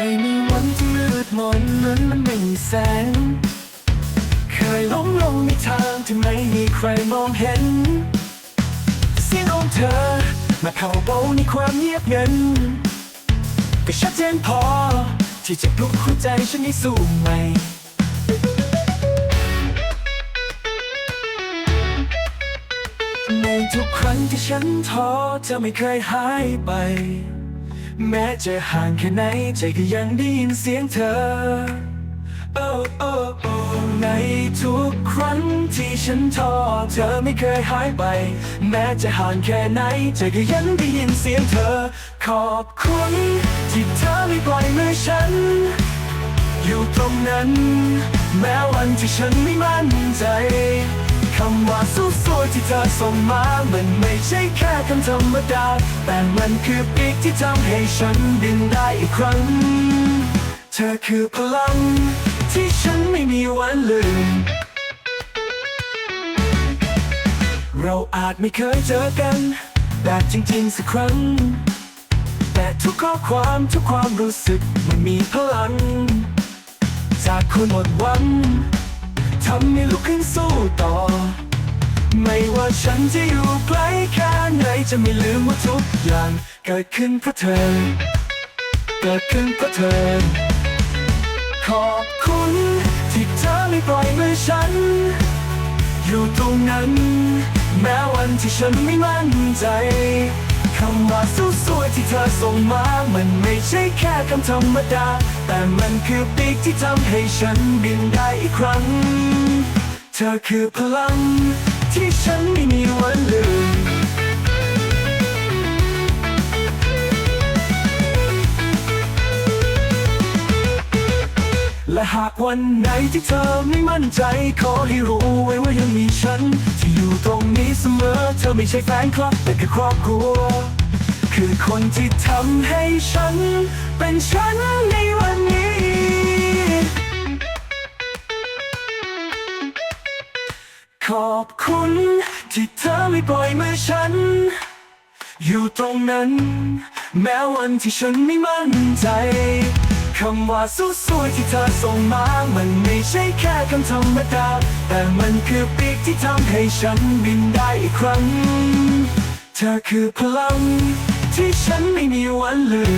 ใครมืดมนจะมืดมนนั้นมันไม่มีแสง เคยล้มลงในทางที่ไม่มีใครมองเห็น เสียงของเธอมาเข้าเบาในความเงียบเงันก็ชัดเจนพอ ที่จะปลุกหัวใจฉันให้สู้ใหม่ในทุกครั้งที่ฉันท้อเธอไม่เคยหายไป แม้จะห่างแค่ไหนใจก็ยังได้ยินเสียงเธอ โอ้โอ้โอ้ในทุกครั้งที่ฉันท้อเธอไม่เคยหายไป แม้จะห่างแค่ไหนใจก็ยังได้ยินเสียงเธอ ขอบคุณที่เธอไม่ปล่อยมือฉัน อยู่ตรงนั้น แม้วันที่ฉันไม่มั่นใจ คำว่าสู้สวยที่เธอส่งมา มันไม่ใช่แค่คำธรรมดา แต่มันคือปีกที่ทำให้ฉันบินได้อีกครั้ง เธอคือพลัง ที่ฉันไม่มีวันลืม เราอาจไม่เคยเจอกัน แบบจริงๆสักครั้ง แต่ทุกข้อความทุกความรู้สึกมันมีพลัง จากคนหมดหวัง ทำให้ลุกขึ้นสู้ต่อ ไม่ว่าฉันจะอยู่ไกลแค่ไหนจะไม่ลืมว่าทุกอย่างเกิดขึ้นเพราะเธอ เกิดขึ้นเพราะเธอ ขอบคุณที่เธอไม่ปล่อยมือฉัน อยู่ตรงนั้น แม้วันที่ฉันไม่มั่นใจ เธอส่งมา มันไม่ใช่แค่คำธรรมดา แต่มันคือปีกที่ทำให้ฉันบินได้อีกครั้ง เธอคือพลัง ที่ฉันไม่มีวันลืมและหากวันไหนที่เธอไม่มั่นใจ ขอให้รู้ไว้ว่ายังมีฉัน ที่อยู่ตรงนี้เสมอ เธอไม่ใช่แฟนคลับแต่คือครอบครัว คือคนที่ทำให้ฉัน เป็นฉันในวันนี้ ขอบคุณที่เธอไม่ปล่อยมือฉัน อยู่ตรงนั้น แม้วันที่ฉันไม่มั่นใจคำว่าสู้สวยที่เธอส่งมา มันไม่ใช่แค่คำธรรมดา แต่มันคือปีกที่ทำให้ฉันบินได้อีกครั้ง เธอคือพลัง ที่ฉันไม่มีวันลืม